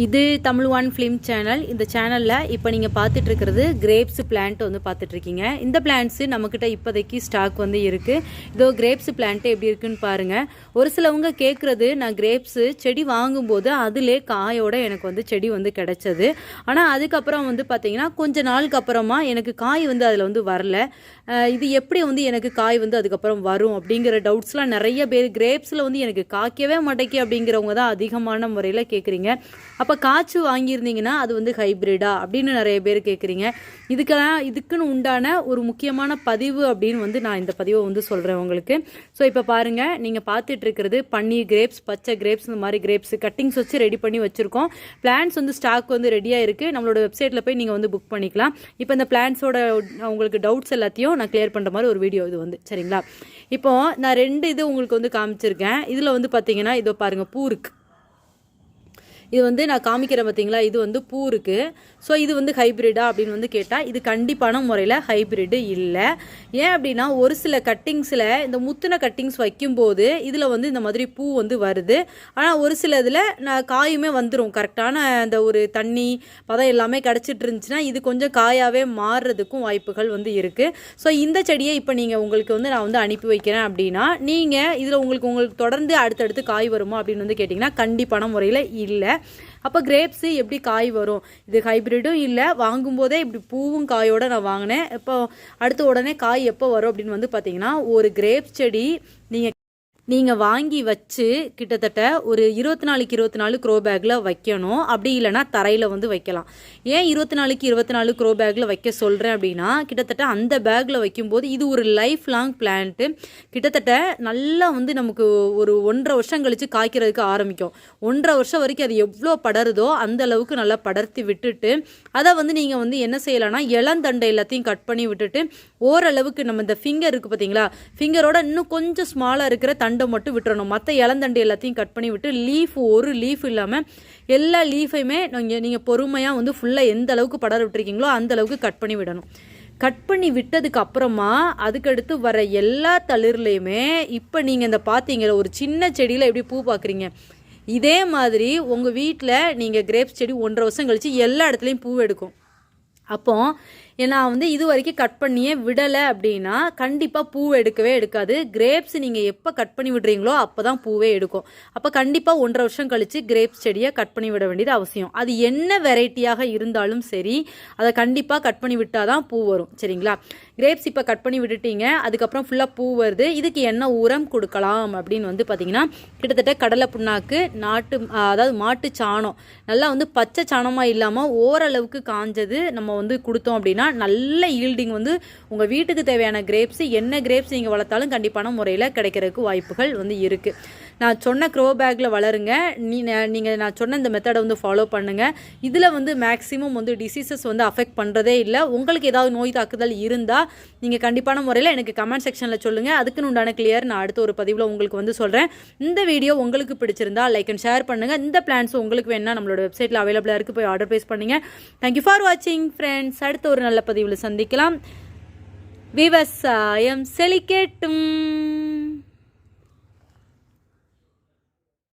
இது Tamil one film channel இந்த சேனலில் இப்போ நீங்கள் பார்த்துட்ருக்கிறது கிரேப்ஸ் பிளான்ட் வந்து பார்த்துட்ருக்கீங்க. இந்த பிளான்ட்ஸு நம்மக்கிட்ட இப்போதைக்கு ஸ்டாக் வந்து இருக்குது இதோ கிரேப்ஸ் பிளான்ட்டு எப்படி இருக்குன்னு பாருங்கள் ஒரு சிலவங்க கேட்குறது நான் கிரேப்ஸு செடி வாங்கும்போது அதிலே காயோட எனக்கு வந்து செடி வந்து கிடைச்சது. ஆனால் அதுக்கப்புறம் வந்து பார்த்தீங்கன்னா கொஞ்ச நாளுக்கு அப்புறமா எனக்கு காய் வந்து அதில் வந்து வரல. இது எப்படி வந்து எனக்கு காய் வந்து அதுக்கப்புறம் வரும் அப்படிங்கிற டவுட்ஸ்லாம் நிறைய பேர் கிரேப்ஸில் வந்து எனக்கு காய்க்கவே மாட்டேக்கி அப்படிங்கிறவங்க தான் அதிகமான முறையில் கேட்குறீங்க. அப்போ காய்ச்சி வாங்கியிருந்தீங்கன்னா அது வந்து ஹைப்ரிடா அப்படின்னு நிறைய பேர் கேட்குறீங்க இதுக்கெல்லாம் இதுக்குன்னு உண்டான ஒரு முக்கியமான பதிவு அப்படின்னு வந்து நான் இந்த பதிவை வந்து சொல்கிறேன் உங்களுக்கு. ஸோ இப்போ பாருங்கள் நீங்கள் பார்த்துட்டு இருக்கிறது பன்னீர் கிரேப்ஸ் பச்சை கிரேப்ஸ் இந்த மாதிரி கிரேப்ஸ் கட்டிங்ஸ் வச்சு ரெடி பண்ணி வச்சுருக்கோம். பிளான்ஸ் வந்து ஸ்டாக் வந்து ரெடியாக இருக்குது நம்மளோட வெப்சைட்டில் போய் நீங்கள் வந்து புக் பண்ணிக்கலாம். இப்போ இந்த பிளான்ஸோட உங்களுக்கு டவுட்ஸ் எல்லாத்தையும் நான் கிளியர் பண்ணுற மாதிரி ஒரு வீடியோ இது வந்து சரிங்களா? இப்போ நான் ரெண்டு இது உங்களுக்கு வந்து காமிச்சிருக்கேன். இதில் வந்து பார்த்தீங்கன்னா இதோ பாருங்கள் பூ இருக்குது இது வந்து நான் காமிக்கிறேன் பார்த்தீங்களா இது வந்து பூ இருக்குது ஸோ இது வந்து ஹைப்ரிடா அப்படின்னு வந்து கேட்டால் இது கண்டிப்பான முறையில் ஹைப்ரிடு இல்லை. ஏன் அப்படின்னா ஒரு சில கட்டிங்ஸில் இந்த முத்தின கட்டிங்ஸ் வைக்கும்போது இதில் வந்து இந்த மாதிரி பூ வந்து வருது. ஆனால் ஒரு சில இதில் நான் காயுமே வந்துடும் கரெக்டான அந்த ஒரு தண்ணி பதம் எல்லாமே கிடச்சிட்டு இருந்துச்சுன்னா இது கொஞ்சம் காயாகவே மாறுறதுக்கும் வாய்ப்புகள் வந்து இருக்குது ஸோ இந்த செடியை இப்போ நீங்கள் உங்களுக்கு வந்து நான் வந்து அனுப்பி வைக்கிறேன் அப்படின்னா நீங்கள் இதில் உங்களுக்கு உங்களுக்கு தொடர்ந்து அடுத்தடுத்து காய் வருமா அப்படின்னு வந்து கேட்டிங்கன்னா கண்டிப்பான முறையில் இல்லை. அப்போ கிரேப்ஸு எப்படி காய் வரும்? இது ஹைப்ரிடும் இல்லை வாங்கும்போதே இப்படி பூவும் காயோடு நான் வாங்கினேன். இப்போ அடுத்த உடனே காய் எப்போ வரும் அப்படின்னு வந்து பார்த்தீங்கன்னா ஒரு கிரேப் செடி நீங்கள் நீங்கள் வாங்கி வச்சு கிட்டத்தட்ட ஒரு இருபத்தி நாலுக்கு இருபத்தி நாலு க்ரோ பேக்கில் வைக்கணும். அப்படி இல்லைன்னா தரையில் வந்து வைக்கலாம். ஏன் இருபத்தி நாலுக்கு இருபத்தி நாலு க்ரோ பேக்கில் வைக்க சொல்கிறேன் அப்படின்னா கிட்டத்தட்ட அந்த பேக்கில் வைக்கும்போது இது ஒரு லைஃப் லாங் பிளான்ட்டு கிட்டத்தட்ட நல்லா வந்து நமக்கு ஒரு ஒன்றரை வருஷம் கழித்து காய்க்கிறதுக்கு ஆரம்பிக்கும். ஒன்றரை வருஷம் வரைக்கும் அது எவ்வளோ படருதோ அந்த அளவுக்கு நல்லா படர்த்தி விட்டுட்டு அதை வந்து நீங்கள் வந்து என்ன செய்யலாம்னா இளந்தண்டை எல்லாத்தையும் கட் பண்ணி விட்டுட்டு ஓரளவுக்கு நம்ம இந்த ஃபிங்கர் இருக்குது பார்த்தீங்களா ஃபிங்கரோட இன்னும் கொஞ்சம் ஸ்மாலாக இருக்கிற தண்டை மட்டும் விட்டுறணும். மற்ற இளந்தண்டு எல்லாத்தையும் கட் பண்ணி விட்டு லீஃப் ஒரு லீஃப் இல்லாமல் எல்லா லீஃபையுமே நீங்கள் நீங்கள் பொறுமையாக வந்து ஃபுல்லாக எந்த அளவுக்கு படர விட்டுருக்கீங்களோ அந்த அளவுக்கு கட் பண்ணி விடணும். கட் பண்ணி விட்டதுக்கு அப்புறமா அதுக்கடுத்து வர எல்லா தளிர்லையுமே இப்போ நீங்கள் இந்த பார்த்தீங்களா ஒரு சின்ன செடியில் எப்படி பூ பார்க்குறீங்க இதே மாதிரி உங்கள் வீட்டில் நீங்கள் கிரேப்ஸ் செடி ஒன்றரை வருஷம் கழித்து எல்லா இடத்துலையும் பூ எடுக்கும். அப்போ நான் வந்து இது வரைக்கும் கட் பண்ணியே விடலை அப்படின்னா கண்டிப்பாக பூ எடுக்கவே எடுக்காது. கிரேப்ஸ் நீங்கள் எப்போ கட் பண்ணி விடுறீங்களோ அப்போ தான் பூவே எடுக்கும். அப்போ கண்டிப்பாக ஒன்றரை வருஷம் கழித்து கிரேப்ஸ் செடியை கட் பண்ணி விட வேண்டியது அவசியம். அது என்ன வெரைட்டியாக இருந்தாலும் சரி அதை கண்டிப்பாக கட் பண்ணி விட்டால் தான் பூ வரும். சரிங்களா? கிரேப்ஸ் இப்போ கட் பண்ணி விட்டுட்டீங்க அதுக்கப்புறம் ஃபுல்லாக பூ வருது. இதுக்கு என்ன உரம் கொடுக்கலாம் அப்படின்னு வந்து பார்த்தீங்கன்னா கிட்டத்தட்ட கடலை புண்ணாக்கு நாட்டு அதாவது மாட்டு சாணம் நல்லா வந்து பச்சை சாணமாக இல்லாமல் ஓரளவுக்கு காஞ்சது நம்ம வந்து கொடுத்தோம் அப்படின்னா அப்படின்னா நல்ல ஈல்டிங் வந்து உங்கள் வீட்டுக்கு தேவையான கிரேப்ஸ் என்ன கிரேப்ஸ் நீங்கள் வளர்த்தாலும் கண்டிப்பான முறையில் கிடைக்கிறதுக்கு வாய்ப்புகள் வந்து இருக்குது நான் சொன்ன க்ரோ பேக்கில் வளருங்க. நீ நீங்கள் நான் சொன்ன இந்த மெத்தடை வந்து ஃபாலோ பண்ணுங்கள் இதில் வந்து மேக்ஸிமம் வந்து டிசீசஸ் வந்து அஃபெக்ட் பண்ணுறதே இல்லை. உங்களுக்கு ஏதாவது நோய் தாக்குதல் இருந்தால் நீங்கள் கண்டிப்பான முறையில் எனக்கு கமெண்ட் செக்ஷனில் சொல்லுங்கள் அதுக்குன்னு உண்டான கிளியர் நான் அடுத்த ஒரு பதிவில் உங்களுக்கு வந்து சொல்கிறேன் இந்த வீடியோ உங்களுக்கு பிடிச்சிருந்தா லைக் அண்ட் ஷேர் பண்ணுங்கள் இந்த பிளான்ஸ் உங்களுக்கு வேணால் நம்மளோட வெப்சைட்டில் அவைலபிளாக இருக்குது போய் ஆர்டர் ப்ளேஸ் பண்ணுங்க. தேங்க்யூ ஃபார் வாட்சிங் ஃப்ரெண்ட்ஸ் அடுத்த ஒரு நல்ல பதிவில் சந்திக்கலாம். விவசாயம் செழிக்கட்டும்